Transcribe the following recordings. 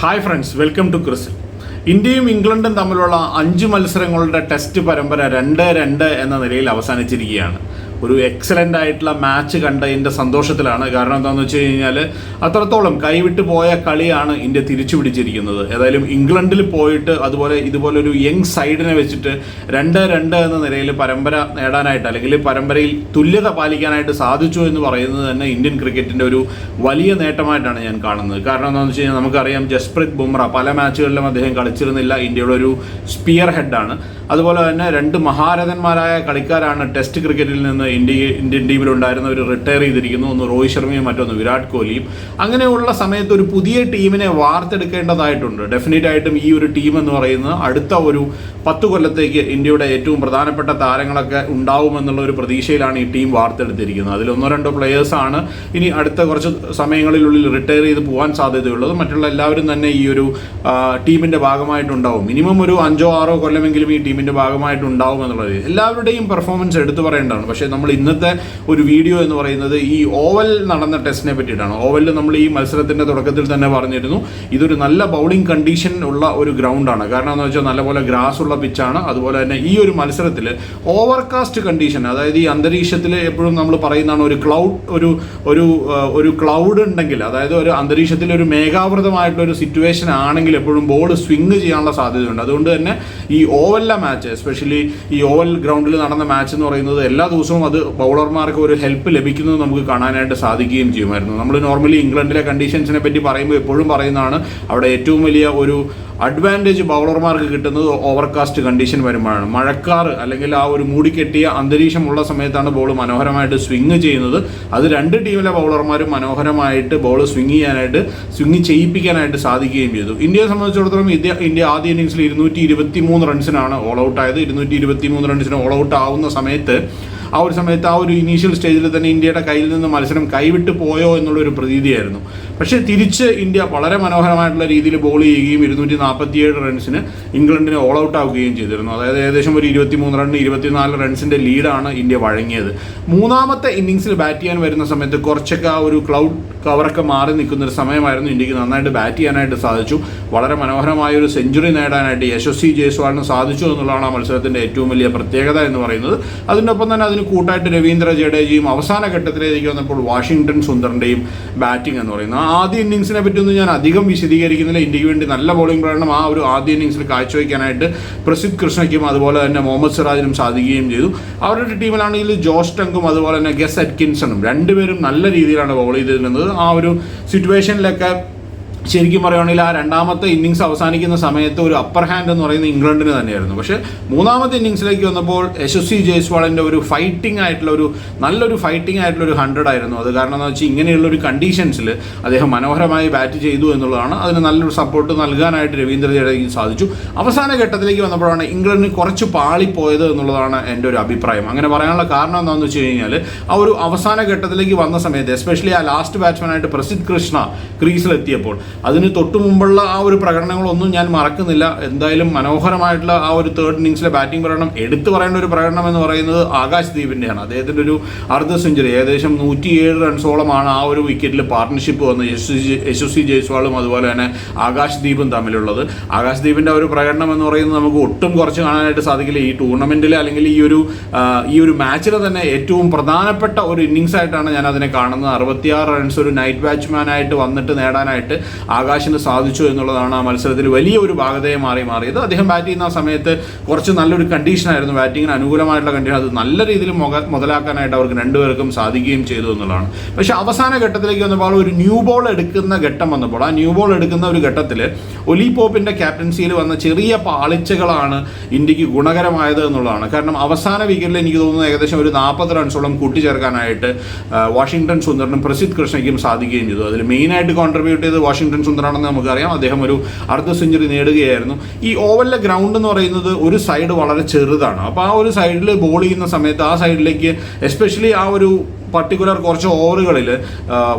Hi friends welcome to ക്രിസിൽ ഇന്ത്യയും ഇംഗ്ലണ്ടും തമ്മിലുള്ള അഞ്ച് മത്സരങ്ങളുടെ ടെസ്റ്റ് പരമ്പര രണ്ട് രണ്ട് എന്ന നിലയിൽ അവസാനിച്ചിരിക്കുകയാണ്. ഒരു എക്സലന്റ് ആയിട്ടുള്ള മാച്ച് കണ്ടതിന്റെ സന്തോഷത്തിലാണ്. കാരണം എന്താണെന്ന് വെച്ച് കഴിഞ്ഞാൽ അത്രത്തോളം കൈവിട്ട് പോയ കളിയാണ് ഇന്ത്യ തിരിച്ചു പിടിച്ചിരിക്കുന്നത്. ഏതായാലും ഇംഗ്ലണ്ടിൽ പോയിട്ട് അതുപോലെ ഇതുപോലെ ഒരു യങ് സൈഡിനെ വെച്ചിട്ട് രണ്ട് രണ്ട് എന്ന നിലയിൽ പരമ്പര നേടാനായിട്ട് അല്ലെങ്കിൽ പരമ്പരയിൽ തുല്യത പാലിക്കാനായിട്ട് സാധിച്ചു എന്ന് പറയുന്നത് തന്നെ ഇന്ത്യൻ ക്രിക്കറ്റിന്റെ ഒരു വലിയ നേട്ടമായിട്ടാണ് ഞാൻ കാണുന്നത്. കാരണം എന്താണെന്ന് വെച്ച് കഴിഞ്ഞാൽ നമുക്കറിയാം ജസ്പ്രീത് ബുംറ പല മാച്ചുകളിലും അദ്ദേഹം കളിച്ചിരുന്നില്ല. ഇന്ത്യയുടെ ഒരു സ്പിയർ ഹെഡാണ് അതുപോലെ തന്നെ രണ്ട് മഹാരഥന്മാരായ കളിക്കാരാണ് ടെസ്റ്റ് ക്രിക്കറ്റിൽ നിന്ന് ഇന്ത്യ ഇന്ത്യൻ ടീമിൽ ഒരു റിട്ടയർ ചെയ്തിരിക്കുന്നു. ഒന്ന് രോഹിത് ശർമ്മയും മറ്റൊന്ന് വിരാട് കോഹ്ലിയും. അങ്ങനെയുള്ള സമയത്ത് ഒരു പുതിയ ടീമിനെ വാർത്തെടുക്കേണ്ടതായിട്ടുണ്ട്. ഡെഫിനറ്റ് ആയിട്ടും ഈ ഒരു ടീം എന്ന് പറയുന്നത് അടുത്ത ഒരു പത്ത് കൊല്ലത്തേക്ക് ഇന്ത്യയുടെ ഏറ്റവും പ്രധാനപ്പെട്ട താരങ്ങളൊക്കെ ഉണ്ടാവുമെന്നുള്ള ഒരു പ്രതീക്ഷയിലാണ് ഈ ടീം വാർത്തെടുത്തിരിക്കുന്നത്. അതിൽ ഒന്നോ രണ്ടോ പ്ലെയേഴ്സാണ് ഇനി അടുത്ത കുറച്ച് സമയങ്ങളിലുള്ളിൽ റിട്ടയർ ചെയ്ത് പോകാൻ സാധ്യതയുള്ളത്. മറ്റുള്ള എല്ലാവരും തന്നെ ഈ ഒരു ടീമിന്റെ ഭാഗമായിട്ടുണ്ടാവും. മിനിമം ഒരു അഞ്ചോ ആറോ കൊല്ലമെങ്കിലും ഈ ടീമിന്റെ ഭാഗമായിട്ടുണ്ടാവും എന്നുള്ളത്. എല്ലാവരുടെയും പെർഫോമൻസ് എടുത്തു പറയേണ്ടതാണ്. പക്ഷേ നമ്മൾ ഇന്നത്തെ ഒരു വീഡിയോ എന്ന് പറയുന്നത് ഈ ഓവൽ നടന്ന ടെസ്റ്റിനെ പറ്റിയിട്ടാണ്. ഓവലിൽ നമ്മൾ ഈ മത്സരത്തിന്റെ തുടക്കത്തിൽ തന്നെ പറഞ്ഞിരുന്നു. ഇതൊരു നല്ല ബൗളിംഗ് കണ്ടീഷൻ ഉള്ള ഒരു ഗ്രൗണ്ടാണ്. കാരണം എന്ന് വെച്ചാൽ നല്ലപോലെ ഗ്രാസ് ഉള്ള പിച്ചാണ് അതുപോലെ തന്നെ ഈ ഒരു മത്സരത്തിൽ ഓവർകാസ്റ്റ് കണ്ടീഷൻ അതായത് ഈ അന്തരീക്ഷത്തിൽ എപ്പോഴും നമ്മൾ പറയുന്നതാണ് ഒരു ക്ലൗഡ് ഒരു ഒരു ഒരു ക്ലൗഡ് ഉണ്ടെങ്കിൽ അതായത് ഒരു അന്തരീക്ഷത്തിൽ ഒരു മേഘാവൃതമായിട്ടുള്ള ഒരു സിറ്റുവേഷൻ ആണെങ്കിൽ എപ്പോഴും ബോൾ സ്വിങ് ചെയ്യാനുള്ള സാധ്യതയുണ്ട്. അതുകൊണ്ട് തന്നെ ഈ ഓവലിലെ മാച്ച് എസ്പെഷ്യലി ഈ ഓവൽ ഗ്രൗണ്ടിൽ നടന്ന മാച്ച് എന്ന് പറയുന്നത് എല്ലാ ദിവസവും അത് ബൗളർമാർക്ക് ഒരു ഹെൽപ്പ് ലഭിക്കുന്നത് നമുക്ക് കാണാനായിട്ട് സാധിക്കുകയും ചെയ്യുമായിരുന്നു. നമ്മൾ നോർമലി ഇംഗ്ലണ്ടിലെ കണ്ടീഷൻസിനെ പറ്റി പറയുമ്പോൾ എപ്പോഴും പറയുന്നതാണ് അവിടെ ഏറ്റവും വലിയ ഒരു അഡ്വാന്റേജ് ബൗളർമാർക്ക് കിട്ടുന്നത് ഓവർകാസ്റ്റ് കണ്ടീഷൻ വരുമ്പോഴാണ്. മഴക്കാർ അല്ലെങ്കിൽ ആ ഒരു മൂടിക്കെട്ടിയ അന്തരീക്ഷമുള്ള സമയത്താണ് ബോൾ മനോഹരമായിട്ട് സ്വിങ് ചെയ്യുന്നത്. അത് രണ്ട് ടീമിലെ ബൗളർമാരും മനോഹരമായിട്ട് ബോൾ സ്വിങ് ചെയ്യാനായിട്ട് സ്വിങ് ചെയ്യിപ്പിക്കാനായിട്ട് സാധിക്കുകയും ചെയ്തു. ഇന്ത്യയെ സംബന്ധിച്ചിടത്തോളം ഇന്ത്യ ഇന്ത്യ ആദ്യ ഇന്നിങ്സിൽ ഇരുന്നൂറ്റി ഇരുപത്തി മൂന്ന് റൺസിനാണ് ഓൾ ഔട്ട് ആയത്. ഇരുന്നൂറ്റി ഇരുപത്തി മൂന്ന് റൺസിന് ഓൾ ഔട്ട് ആവുന്ന സമയത്ത് ആ ഒരു സമയത്ത് ആ ഒരു ഇനീഷ്യൽ സ്റ്റേജിൽ തന്നെ ഇന്ത്യയുടെ കയ്യിൽ നിന്ന് മത്സരം കൈവിട്ട് പോയോ എന്നുള്ളൊരു പ്രതീതിയായിരുന്നു. പക്ഷേ തിരിച്ച് ഇന്ത്യ വളരെ മനോഹരമായിട്ടുള്ള രീതിയിൽ ബോൾ ചെയ്യുകയും ഇരുന്നൂറ്റി നാൽപ്പത്തിയേഴ് റൺസിന് ഇംഗ്ലണ്ടിനെ ഓൾ ഔട്ട് ആവുകയും ചെയ്തിരുന്നു. അതായത് ഏകദേശം ഒരു ഇരുപത്തിമൂന്ന് റണ്ണ് ഇരുപത്തിനാല് റൺസിന്റെ ലീഡാണ് ഇന്ത്യ വഴങ്ങിയത്. മൂന്നാമത്തെ ഇന്നിങ്സിൽ ബാറ്റ് ചെയ്യാൻ വരുന്ന സമയത്ത് കുറച്ചൊക്കെ ആ ഒരു ക്ലൗഡ് കവറൊക്കെ മാറി നിൽക്കുന്ന ഒരു സമയമായിരുന്നു ഇന്ത്യയ്ക്ക് നന്നായിട്ട് ബാറ്റ് ചെയ്യാനായിട്ട് സാധിച്ചു. വളരെ മനോഹരമായ ഒരു സെഞ്ചുറി നേടാനായിട്ട് യശസ്വി ജയ്സ്വാളിന് സാധിച്ചു എന്നുള്ളതാണ് ആ മത്സരത്തിന്റെ ഏറ്റവും വലിയ പ്രത്യേകത എന്ന് പറയുന്നത്. അതിനൊപ്പം തന്നെ അതിന് കൂട്ടായിട്ട് രവീന്ദ്ര ജഡേജയും അവസാന ഘട്ടത്തിലേക്ക് വന്നപ്പോൾ വാഷിങ്ടൺ സുന്ദറിന്റെയും ബാറ്റിംഗ് എന്ന് പറയുന്നത്. ആ ആദ്യ ഇന്നിങ്സിനെ പറ്റിയൊന്നും ഞാൻ അധികം വിശദീകരിക്കുന്നില്ല. ഇന്ത്യയ്ക്ക് വേണ്ടി നല്ല ബോളിംഗ് പ്രകടനം ആ ഒരു ആദ്യ ഇന്നിങ്സിൽ കാഴ്ചവെക്കാനായിട്ട് പ്രസിദ്ധ് കൃഷ്ണയ്ക്കും അതുപോലെ തന്നെ മുഹമ്മദ് സിറാജിനും സാധിക്കുകയും ചെയ്തു. അവരുടെ ടീമിലാണെങ്കിൽ ജോസ് ടങ്കും അതുപോലെ തന്നെ ഗെസ് അറ്റ്കിൻസണും. രണ്ടുപേരും നല്ല രീതിയിലാണ് ബോൾ ചെയ്തിരുന്നത്. ആ ഒരു സിറ്റുവേഷനിലൊക്കെ ശരിക്കും പറയുകയാണെങ്കിൽ ആ രണ്ടാമത്തെ ഇന്നിങ്സ് അവസാനിക്കുന്ന സമയത്ത് ഒരു അപ്പർ ഹാൻഡ് എന്ന് പറയുന്നത് ഇംഗ്ലണ്ടിന് തന്നെയായിരുന്നു. പക്ഷേ മൂന്നാമത്തെ ഇന്നിങ്സിലേക്ക് വന്നപ്പോൾ യശസ്വി ജയ്സ്വാളിന്റെ ഒരു ഫൈറ്റിംഗ് ആയിട്ടുള്ള ഒരു നല്ലൊരു ഫൈറ്റിംഗ് ആയിട്ടുള്ള ഒരു ഹൺഡ്രഡ് ആയിരുന്നു. അത് കാരണം എന്ന് വെച്ചാൽ ഇങ്ങനെയുള്ള ഒരു കണ്ടീഷൻസിൽ അദ്ദേഹം മനോഹരമായി ബാറ്റ് ചെയ്തു എന്നുള്ളതാണ്. അതിന് നല്ലൊരു സപ്പോർട്ട് നൽകാനായിട്ട് രവീന്ദ്ര ജഡേജയ്ക്ക് സാധിച്ചു. അവസാന ഘട്ടത്തിലേക്ക് വന്നപ്പോഴാണ് ഇംഗ്ലണ്ടിന് കുറച്ച് പാളിപ്പോയത് എന്നുള്ളതാണ് എന്റെ ഒരു അഭിപ്രായം. അങ്ങനെ പറയാനുള്ള കാരണം എന്താണെന്ന് വെച്ച് കഴിഞ്ഞാൽ ആ ഒരു അവസാന ഘട്ടത്തിലേക്ക് വന്ന സമയത്ത് എസ്പെഷ്യലി ആ ലാസ്റ്റ് ബാറ്റ്സ്മാനായിട്ട് പ്രസിദ്ധ് കൃഷ്ണ ക്രീസിലെത്തിയപ്പോൾ അതിന് തൊട്ടു മുമ്പുള്ള ആ ഒരു പ്രകടനങ്ങളൊന്നും ഞാൻ മറക്കുന്നില്ല. എന്തായാലും മനോഹരമായിട്ടുള്ള ആ ഒരു തേർഡ് ഇന്നിങ്സിലെ ബാറ്റിംഗ് പ്രകടനം എടുത്തു പറയേണ്ട ഒരു പ്രകടനം എന്ന് പറയുന്നത് ആകാശ് ദീപിന്റെയാണ് അദ്ദേഹത്തിന്റെ ഒരു അർദ്ധ സെഞ്ചുറി ഏകദേശം നൂറ്റിയേഴ് റൺസോളമാണ് ആ ഒരു വിക്കറ്റിൽ പാർട്ട്ണർഷിപ്പ് വന്ന് യശസ്വി ജയ്സ്വാളും അതുപോലെ തന്നെ ആകാശ് ദീപും തമ്മിലുള്ളത്. ആകാശ് ദീപിന്റെ ഒരു പ്രകടനം എന്ന് പറയുന്നത് നമുക്ക് ഒട്ടും കുറച്ച് കാണാനായിട്ട് സാധിക്കില്ല. ഈ ടൂർണമെന്റിൽ അല്ലെങ്കിൽ ഈ ഒരു ഈ ഒരു മാച്ചിലെ തന്നെ ഏറ്റവും പ്രധാനപ്പെട്ട ഒരു ഇന്നിങ്സ് ആയിട്ടാണ് ഞാൻ അതിനെ കാണുന്നത്. അറുപത്തിയാറ് റൺസ് ഒരു നൈറ്റ് ബാറ്റ്സ്മാനായിട്ട് വന്നിട്ട് നേടാനായിട്ട് ആകാശിന് സാധിച്ചു എന്നുള്ളതാണ് ആ മത്സരത്തിൽ വലിയ ഒരു ഭാഗതയെ മാറി മാറിയത്. അദ്ദേഹം ബാറ്റ് ചെയ്യുന്ന സമയത്ത് കുറച്ച് നല്ലൊരു കണ്ടീഷനായിരുന്നു ബാറ്റിങ്ങിന് അനുകൂലമായിട്ടുള്ള കണ്ടീഷൻ അത് നല്ല രീതിയിൽ മുതലാക്കാനായിട്ട് അവർക്ക് രണ്ടുപേർക്കും സാധിക്കുകയും ചെയ്തു എന്നുള്ളതാണ്. പക്ഷെ അവസാന ഘട്ടത്തിലേക്ക് വന്നപ്പോൾ ഒരു ന്യൂ ബോൾ എടുക്കുന്ന ഘട്ടം വന്നപ്പോൾ ആ ന്യൂ ബോൾ എടുക്കുന്ന ഒരു ഘട്ടത്തിൽ ഒലി പോപ്പിന്റെ ക്യാപ്റ്റൻസിയിൽ വന്ന ചെറിയ പാളിച്ചകളാണ് ഇന്ത്യയ്ക്ക് ഗുണകരമായത് എന്നുള്ളതാണ്. കാരണം അവസാന വിക്കറ്റിൽ എനിക്ക് തോന്നുന്നു ഏകദേശം ഒരു നാൽപ്പത് റൺസോളം കൂട്ടിച്ചേർക്കാനായിട്ട് വാഷിംഗ്ടൺ സുന്ദറിനും പ്രസിദ്ധ് കൃഷ്ണയ്ക്കും സാധിക്കുകയും ചെയ്തു. അതിൽ മെയിനായിട്ട് കോൺട്രിബ്യൂട്ട് ചെയ്ത് വാഷിംഗ്ടൺ സുന്ദറാണെന്ന് നമുക്കറിയാം. അദ്ദേഹം ഒരു അർദ്ധ സെഞ്ചുറി നേടുകയായിരുന്നു. ഈ ഓവലിലെ ഗ്രൗണ്ട് എന്ന് പറയുന്നത് ഒരു സൈഡ് വളരെ ചെറുതാണ്. അപ്പോൾ ആ ഒരു സൈഡിൽ ബോൾ ചെയ്യുന്ന സമയത്ത് ആ സൈഡിലേക്ക് എസ്പെഷ്യലി ആ ഒരു പർട്ടിക്കുലർ കുറച്ച് ഓവറുകളിൽ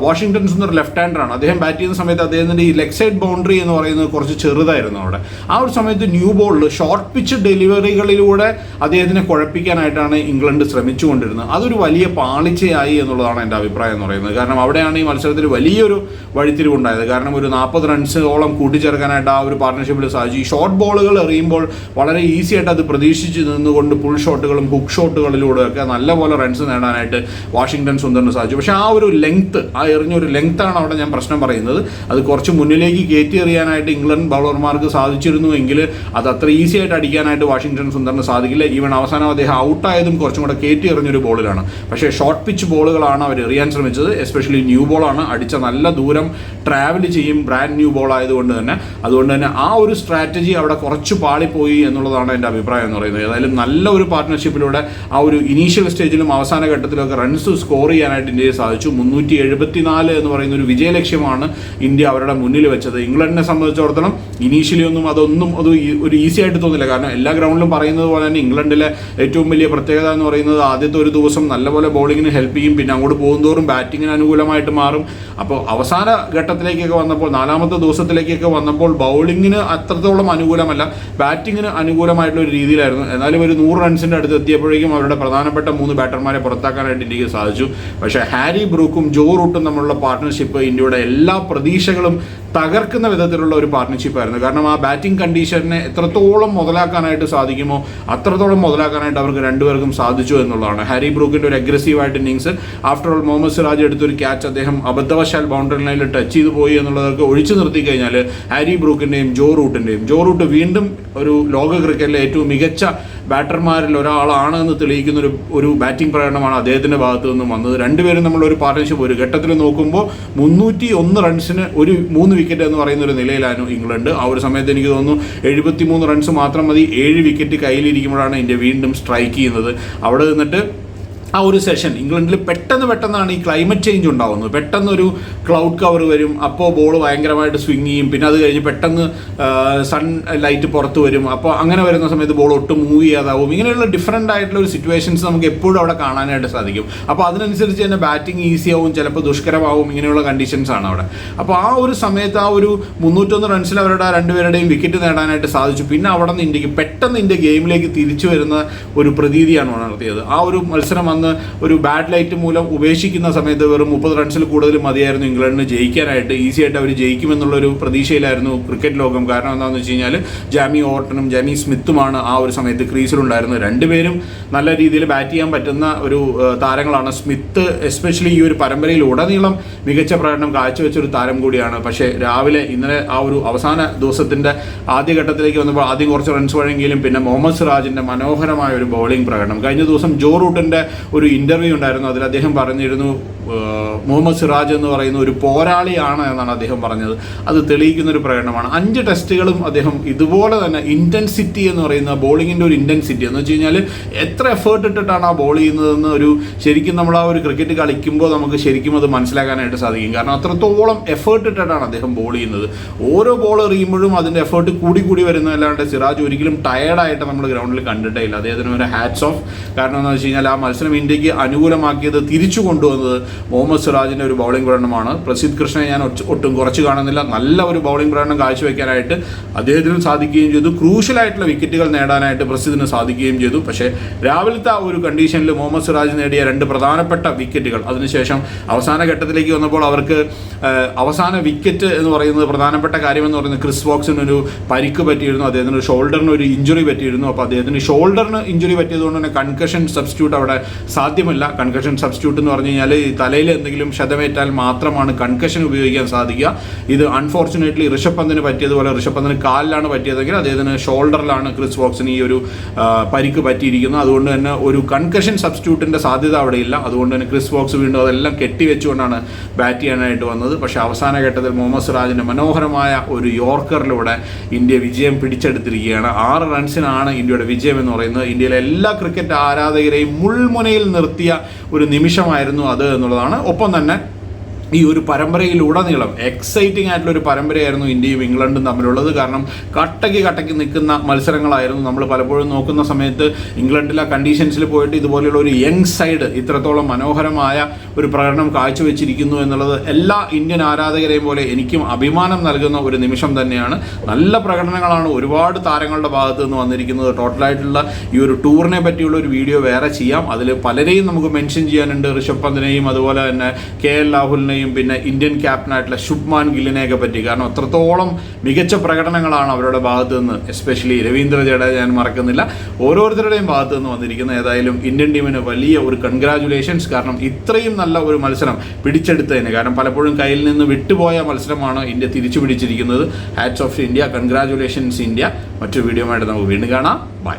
വാഷിംഗ്ടൺ സുന്ദർ ലെഫ്റ്റ് ഹാൻഡറാണ് അദ്ദേഹം ബാറ്റ് ചെയ്യുന്ന സമയത്ത് അദ്ദേഹത്തിന്റെ ഈ ലെഗ് സൈഡ് ബൗണ്ടറി എന്ന് പറയുന്നത് കുറച്ച് ചെറുതായിരുന്നു അവിടെ. ആ ഒരു സമയത്ത് ന്യൂ ബോളിൽ ഷോർട്ട് പിച്ച് ഡെലിവറികളിലൂടെ അദ്ദേഹത്തിനെ കുഴപ്പിക്കാനായിട്ടാണ് ഇംഗ്ലണ്ട് ശ്രമിച്ചുകൊണ്ടിരുന്നത്. അതൊരു വലിയ പാളിച്ചയായി എന്നുള്ളതാണ് എന്റെ അഭിപ്രായം എന്ന് പറയുന്നത്. കാരണം അവിടെയാണ് ഈ മത്സരത്തിൽ വലിയൊരു വഴിത്തിരിവുണ്ടായത്. കാരണം ഒരു നാൽപ്പത് റൺസോളം കൂട്ടിച്ചേർക്കാനായിട്ട് ആ ഒരു പാർട്ട്ണർഷിപ്പിൽ സാധിച്ചു. ഈ ഷോർട്ട് ബോളുകൾ എറിയുമ്പോൾ വളരെ ഈസി ആയിട്ട് അത് പ്രതീക്ഷിച്ച് നിന്നുകൊണ്ട് പുൾ ഷോട്ടുകളും ഹുക്ക് ഷോട്ടുകളിലൂടെയൊക്കെ നല്ലപോലെ റൺസ് നേടാനായിട്ട് വാഷിംഗ്ടൺ സുന്ദറിന് സാധിച്ചു. പക്ഷേ ആ ഒരു ലെങ്ത് ആ എറിഞ്ഞ ഒരു ലെങ്ത് ആണ് അവിടെ ഞാൻ പ്രശ്നം പറയുന്നത്. അത് കുറച്ച് മുന്നിലേക്ക് കയറ്റി എറിയാനായിട്ട് ഇംഗ്ലണ്ട് ബൗളർമാർക്ക് സാധിച്ചിരുന്നു എങ്കിൽ അത് അത്ര ഈസി ആയിട്ട് അടിക്കാനായിട്ട് വാഷിംഗ്ടൺ സുന്ദറിന് സാധിക്കില്ല. ഈവൻ അവസാനം അദ്ദേഹം ഔട്ടായതും കുറച്ചും കൂടെ കയറ്റി എറിഞ്ഞൊരു ബോളിലാണ് പക്ഷേ ഷോർട്ട് പിച്ച് ബോളുകളാണ് അവർ എറിയാൻ ശ്രമിച്ചത്. എസ്പെഷ്യലി ന്യൂ ബോളാണ് അടിച്ച നല്ല ദൂരം ട്രാവൽ ചെയ്യും. ബ്രാൻഡ് ന്യൂ ബോൾ ആയതുകൊണ്ട് തന്നെ. അതുകൊണ്ട് തന്നെ ആ ഒരു സ്ട്രാറ്റജി അവിടെ കുറച്ച് പാളിപ്പോയി എന്നുള്ളതാണ് എന്റെ അഭിപ്രായം എന്ന് പറയുന്നത്. ഏതായാലും നല്ല ഒരു പാർട്ട്ണർഷിപ്പിലൂടെ ആ ഒരു ഇനീഷ്യൽ സ്റ്റേജിലും അവസാന ഘട്ടത്തിലൊക്കെ റൺസ് സ്കോർ ചെയ്യാനായിട്ട് ഇന്ത്യയെ സാധിച്ചു. മുന്നൂറ്റി എഴുപത്തിനാല് എന്ന് പറയുന്ന ഒരു വിജയലക്ഷ്യമാണ് ഇന്ത്യ അവരുടെ മുന്നിൽ വെച്ചത്. ഇംഗ്ലണ്ടിനെ സംബന്ധിച്ചിടത്തോളം ഇനീഷ്യലി ഒന്നും അതൊന്നും അത് ഒരു ഈസി ആയിട്ട് തോന്നില്ല. കാരണം എല്ലാ ഗ്രൗണ്ടിലും പറയുന്നത് പോലെ തന്നെ ഇംഗ്ലണ്ടിലെ ഏറ്റവും വലിയ പ്രത്യേകത എന്ന് പറയുന്നത് ആദ്യത്തെ ഒരു ദിവസം നല്ലപോലെ ബോളിങ്ങിന് ഹെൽപ്പ് ചെയ്യും. പിന്നെ അങ്ങോട്ട് പോകുന്തോറും ബാറ്റിങ്ങിന് അനുകൂലമായിട്ട് മാറും. അപ്പോൾ അവസാന ഘട്ടത്തിലേക്കൊക്കെ വന്നപ്പോൾ നാലാമത്തെ ദിവസത്തിലേക്കൊക്കെ വന്നപ്പോൾ ബൗളിങ്ങിന് അത്രത്തോളം അനുകൂലമല്ല. ബാറ്റിങ്ങിന് അനുകൂലമായിട്ടുള്ള ഒരു രീതിയിലായിരുന്നു. എന്നാലും ഒരു നൂറ് റൺസിന്റെ അടുത്ത് എത്തിയപ്പോഴേക്കും അവരുടെ പ്രധാനപ്പെട്ട മൂന്ന് ബാറ്റർമാരെ പുറത്താക്കാനായിട്ട് ഇന്ത്യയ്ക്ക് സാധിച്ചു. പക്ഷേ ഹാരി ബ്രൂക്കും ജോ റൂട്ടും തമ്മിലുള്ള പാർട്ട്ണർഷിപ്പ് ഇന്ത്യയുടെ എല്ലാ പ്രതീക്ഷകളും തകർക്കുന്ന വിധത്തിലുള്ള ഒരു പാർട്ട്ണർഷിപ്പായിരുന്നു കാരണം ആ ബാറ്റിംഗ് കണ്ടീഷനെ എത്രത്തോളം മുതലാക്കാനായിട്ട് സാധിക്കുമോ അത്രത്തോളം മുതലാക്കാനായിട്ട് അവർക്ക് രണ്ടുപേർക്കും സാധിച്ചു എന്നുള്ളതാണ്. ഹാരി ബ്രൂക്കിന്റെ ഒരു അഗ്രസീവായിട്ട് innings after all Mohammed Siraj എടുത്തൊരു ക്യാച്ച് അദ്ദേഹം അബദ്ധവശാൽ ബൗണ്ടറി ലൈനിൽ ടച്ച് ചെയ്തു പോയി എന്നുള്ളതൊക്കെ ഒഴിച്ചു നിർത്തി കഴിഞ്ഞാൽ ഹാരി ബ്രൂക്കിന്റെയും ജോ റൂട്ടിന്റെയും ജോ റൂട്ട് വീണ്ടും ഒരു ലോക ക്രിക്കറ്റിലെ ഏറ്റവും മികച്ച ബാറ്റർമാരിൽ ഒരാളാണ് എന്ന് തെളിയിക്കുന്ന ഒരു ഒരു ബാറ്റിംഗ് പ്രകടനമാണ് അദ്ദേഹത്തിന്റെ ഭാഗത്തു നിന്നും വന്നത്. രണ്ടുപേരും നമ്മളൊരു പാർട്ട്ണർഷിപ്പ് ഒരു ഘട്ടത്തിൽ നോക്കുമ്പോൾ മുന്നൂറ്റി ഒന്ന് റൺസിന് ഒരു മൂന്ന് വിക്കറ്റ് എന്ന് പറയുന്ന ഒരു നിലയിലാണ് ഇംഗ്ലണ്ട്. ആ ഒരു സമയത്ത് എനിക്ക് തോന്നുന്നു എഴുപത്തി മൂന്ന് റൺസ് മാത്രം മതി ഏഴ് വിക്കറ്റ് കയ്യിലിരിക്കുമ്പോഴാണ് ഇന്ത്യ വീണ്ടും സ്ട്രൈക്ക് ചെയ്യുന്നത്. അവിടെ നിന്നിട്ട് ആ ഒരു സെഷൻ ഇംഗ്ലണ്ടിൽ പെട്ടെന്ന് പെട്ടെന്നാണ് ഈ ക്ലൈമറ്റ് ചേഞ്ച് ഉണ്ടാകുന്നത് പെട്ടെന്നൊരു ക്ലൗഡ് കവർ വരും. അപ്പോൾ ബോൾ ഭയങ്കരമായിട്ട് സ്വിങ് ചെയ്യും. പിന്നെ അത് കഴിഞ്ഞ് പെട്ടെന്ന് സൺ ലൈറ്റ് പുറത്ത് വരും. അപ്പോൾ അങ്ങനെ വരുന്ന സമയത്ത് ബോൾ ഒട്ടും മൂവ് ചെയ്യാതാവും. ഇങ്ങനെയുള്ള ഡിഫറെന്റ് ആയിട്ടുള്ള ഒരു സിറ്റുവേഷൻസ് നമുക്ക് എപ്പോഴും അവിടെ കാണാനായിട്ട് സാധിക്കും. അപ്പോൾ അതിനനുസരിച്ച് തന്നെ ബാറ്റിംഗ് ഈസി ആവും. ചിലപ്പോൾ ദുഷ്കരമാവും. ഇങ്ങനെയുള്ള കണ്ടീഷൻസ് ആണ് അവിടെ. അപ്പോൾ ആ ഒരു സമയത്ത് ആ ഒരു മുന്നൂറ്റൊന്ന് റൺസിൽ അവരുടെ രണ്ടുപേരുടെയും വിക്കറ്റ് നേടാനായിട്ട് സാധിച്ചു. പിന്നെ അവിടെ നിന്ന് ഇന്ത്യയ്ക്ക് പെട്ടെന്ന് ഇന്ത്യ ഗെയിമിലേക്ക് തിരിച്ചു വരുന്ന ഒരു പ്രതീതിയാണ് ഉണർത്തിയത്. ആ ഒരു മത്സരം അന്ന് ഒരു ബാഡ് ലൈറ്റ് മൂലം ഉപേക്ഷിക്കുന്ന സമയത്ത് വെറും മുപ്പത് റൺസിൽ കൂടുതൽ മതിയായിരുന്നു ഇംഗ്ലണ്ടിന് ജയിക്കാനായിട്ട്. ഈസി ആയിട്ട് അവർ ജയിക്കുമെന്നുള്ളൊരു പ്രതീക്ഷയിലായിരുന്നു ക്രിക്കറ്റ് ലോകം. കാരണം എന്താണെന്ന് വെച്ച് കഴിഞ്ഞാൽ ജാമി ഓർട്ടനും ജാമി സ്മിത്തുമാണ് ആ ഒരു സമയത്ത് ക്രീസിലുണ്ടായിരുന്നത്. രണ്ടുപേരും നല്ല രീതിയിൽ ബാറ്റ് ചെയ്യാൻ പറ്റുന്ന ഒരു താരങ്ങളാണ് സ്മിത്ത് എസ്പെഷ്യലി ഈ ഒരു പരമ്പരയിൽ ഉടനീളം മികച്ച പ്രകടനം കാഴ്ചവെച്ച ഒരു താരം കൂടിയാണ്. പക്ഷേ രാവിലെ ഇന്നലെ ആ ഒരു അവസാന ദിവസത്തിന്റെ ആദ്യഘട്ടത്തിലേക്ക് വന്നപ്പോൾ ആദ്യം കുറച്ച് റൺസ് വഴങ്ങിയെങ്കിലും പിന്നെ മുഹമ്മദ് സിറാജിന്റെ മനോഹരമായ ഒരു ബൗളിംഗ് പ്രകടനം. കഴിഞ്ഞ ദിവസം ജോ റൂട്ടിന്റെ ഒരു ഇന്റർവ്യൂ ഉണ്ടായിരുന്നു. അതിൽ അദ്ദേഹം പറഞ്ഞിരുന്നു മുഹമ്മദ് സിറാജ് എന്ന് പറയുന്ന ഒരു പോരാളിയാണ് എന്നാണ് അദ്ദേഹം പറഞ്ഞത്. അത് തെളിയിക്കുന്ന ഒരു പ്രകടനമാണ്. അഞ്ച് ടെസ്റ്റുകളും അദ്ദേഹം ഇതുപോലെ തന്നെ ഇന്റൻസിറ്റി എന്ന് പറയുന്ന ബോളിങ്ങിന്റെ ഒരു ഇന്റൻസിറ്റി എന്ന് വെച്ച് കഴിഞ്ഞാൽ എത്ര എഫേർട്ട് ഇട്ടിട്ടാണ് ആ ബോൾ ചെയ്യുന്നതെന്ന് ഒരു ശരിക്കും നമ്മൾ ആ ഒരു ക്രിക്കറ്റ് കളിക്കുമ്പോൾ നമുക്ക് ശരിക്കും അത് മനസ്സിലാക്കാനായിട്ട് സാധിക്കും. കാരണം അത്രത്തോളം എഫേർട്ട് ഇട്ടിട്ടാണ് അദ്ദേഹം ബോൾ ചെയ്യുന്നത്. ഓരോ ബോൾ എറിയുമ്പോഴും അതിന്റെ എഫേർട്ട് കൂടി കൂടി വരുന്നതല്ലാണ്ട് സിറാജ് ഒരിക്കലും ടയർഡായിട്ട് നമ്മൾ ഗ്രൗണ്ടിൽ കണ്ടിട്ടേ ഇല്ല. അദ്ദേഹത്തിന് ഒരു ഹാറ്റ്സ് ഓഫ് കാരണം എന്താണെന്ന് വെച്ച് കഴിഞ്ഞാൽ ആ മത്സരം ഇന്ത്യയ്ക്ക് അനുകൂലമാക്കിയത് തിരിച്ചു കൊണ്ടുവന്നത് മുഹമ്മദ് സിറാജിന്റെ ഒരു ബൗളിംഗ് പ്രകടനമാണ്. പ്രസിദ്ധ് കൃഷ്ണനെ ഞാൻ ഒട്ടും കുറച്ച് കാണുന്നില്ല. നല്ല ഒരു ബൗളിംഗ് പ്രകടനം കാഴ്ചവെക്കാനായിട്ട് അദ്ദേഹത്തിന് സാധിക്കുകയും ചെയ്തു. ക്രൂഷ്യലായിട്ടുള്ള വിക്കറ്റുകൾ നേടാനായിട്ട് പ്രസിദ്ധിന് സാധിക്കുകയും ചെയ്തു. പക്ഷേ രാവിലത്തെ ആ ഒരു കണ്ടീഷനിൽ മുഹമ്മദ് സിറാജ് നേടിയ രണ്ട് പ്രധാനപ്പെട്ട വിക്കറ്റുകൾ അതിനുശേഷം അവസാന ഘട്ടത്തിലേക്ക് വന്നപ്പോൾ അവർക്ക് അവസാന വിക്കറ്റ് എന്ന് പറയുന്നത് പ്രധാനപ്പെട്ട കാര്യം എന്ന് പറയുന്നത് ക്രിസ് വോക്സിന് ഒരു പരിക്ക് പറ്റിയിരുന്നു. അദ്ദേഹത്തിന് ഷോൾഡറിന് ഒരു ഇഞ്ചുറി പറ്റിയിരുന്നു. അപ്പോൾ അദ്ദേഹത്തിന് ഷോൾഡറിന് ഇഞ്ചുറി പറ്റിയതുകൊണ്ട് തന്നെ കൺകഷൻ സബ്സ്റ്റിറ്റ്യൂട്ട് അവിടെ സാധ്യമല്ല. കൺകഷൻ സബ്സ്റ്റിറ്റ്യൂട്ട് എന്ന് പറഞ്ഞു കഴിഞ്ഞാൽ തലയിൽ എന്തെങ്കിലും ക്ഷതമേറ്റാൽ മാത്രമാണ് കൺകഷൻ ഉപയോഗിക്കാൻ സാധിക്കുക. ഇത് അൺഫോർച്ചുനേറ്റ്ലി ഋഷഭ് പന്തിന് പറ്റിയതുപോലെ ഋഷഭ് പന്തിന് കാലിലാണ് പറ്റിയതെങ്കിൽ അദ്ദേഹത്തിന് ഷോൾഡറിലാണ് ക്രിസ് വോക്സിന് ഈ ഒരു പരിക്ക് പറ്റിയിരിക്കുന്നത്. അതുകൊണ്ട് തന്നെ ഒരു കൺകഷൻ സബ്സ്റ്റിറ്റ്യൂട്ടിന്റെ സാധ്യത അവിടെ ഇല്ല അതുകൊണ്ട് തന്നെ ക്രിസ് വോക്സ് വീണ്ടും അതെല്ലാം കെട്ടിവെച്ചുകൊണ്ടാണ് ബാറ്റ് ചെയ്യാനായിട്ട് വന്നത്. പക്ഷേ അവസാന ഘട്ടത്തിൽ മുഹമ്മദ് സിറാജിന്റെ മനോഹരമായ ഒരു യോർക്കറിലൂടെ ഇന്ത്യ വിജയം പിടിച്ചെടുത്തിരിക്കുകയാണ്. ആറ് റൺസിനാണ് ഇന്ത്യയുടെ വിജയം എന്ന് പറയുന്നത്. ഇന്ത്യയിലെ എല്ലാ ക്രിക്കറ്റ് ആരാധകരെയും മുൾമുനയിൽ നിർത്തിയ ഒരു നിമിഷമായിരുന്നു അത് എന്നുള്ളതാണ്. ഒപ്പം തന്നെ ഈ ഒരു പരമ്പരയിലുടനീളം എക്സൈറ്റിംഗ് ആയിട്ടുള്ള ഒരു പരമ്പരയായിരുന്നു ഇന്ത്യയും ഇംഗ്ലണ്ടും തമ്മിലുള്ളത്. കാരണം കട്ടയ്ക്ക് കട്ടയ്ക്ക് നിൽക്കുന്ന മത്സരങ്ങളായിരുന്നു നമ്മൾ പലപ്പോഴും നോക്കുന്ന സമയത്ത് ഇംഗ്ലണ്ടിലെ കണ്ടീഷൻസിൽ പോയിട്ട് ഇതുപോലെയുള്ള ഒരു യങ് സൈഡ് ഇത്രത്തോളം മനോഹരമായ ഒരു പ്രകടനം കാഴ്ചവെച്ചിരിക്കുന്നു എന്നുള്ളത് എല്ലാ ഇന്ത്യൻ ആരാധകരെയും പോലെ എനിക്കും അഭിമാനം നൽകുന്ന ഒരു നിമിഷം തന്നെയാണ്. നല്ല പ്രകടനങ്ങളാണ് ഒരുപാട് താരങ്ങളുടെ ഭാഗത്തു നിന്ന് വന്നിരിക്കുന്നത്. ടോട്ടലായിട്ടുള്ള ഈ ഒരു ടൂറിനെ പറ്റിയുള്ള ഒരു വീഡിയോ വേറെ ചെയ്യാം. അതിൽ പലരെയും നമുക്ക് മെൻഷൻ ചെയ്യാനുണ്ട്. ഋഷഭ് പന്തിനെയും അതുപോലെ തന്നെ കെ എൽ രാഹുലിനെയും പിന്നെ ഇന്ത്യൻ ക്യാപ്റ്റനായിട്ടുള്ള ശുഭ്മാൻ ഗില്ലിനെയൊക്കെ പറ്റി. കാരണം അത്രത്തോളം മികച്ച പ്രകടനങ്ങളാണ് അവരുടെ ഭാഗത്തു നിന്ന് എസ്പെഷ്യലി രവീന്ദ്ര ജഡേജ ഞാൻ മറക്കുന്നില്ല. ഓരോരുത്തരുടെയും ഭാഗത്തു നിന്ന് വന്നിരിക്കുന്ന ഏതായാലും ഇന്ത്യൻ ടീമിന് വലിയ ഒരു കൺഗ്രാചുലേഷൻസ് കാരണം ഇത്രയും നല്ല ഒരു മത്സരം പിടിച്ചെടുത്തതിന്. കാരണം പലപ്പോഴും കയ്യിൽ നിന്ന് വിട്ടുപോയ മത്സരമാണ് ഇന്ത്യ തിരിച്ചു പിടിച്ചിരിക്കുന്നത്. Hats off India congratulations India മറ്റൊരു വീഡിയോ ആയിട്ട് നമുക്ക് വീണ്ടും കാണാം. ബൈ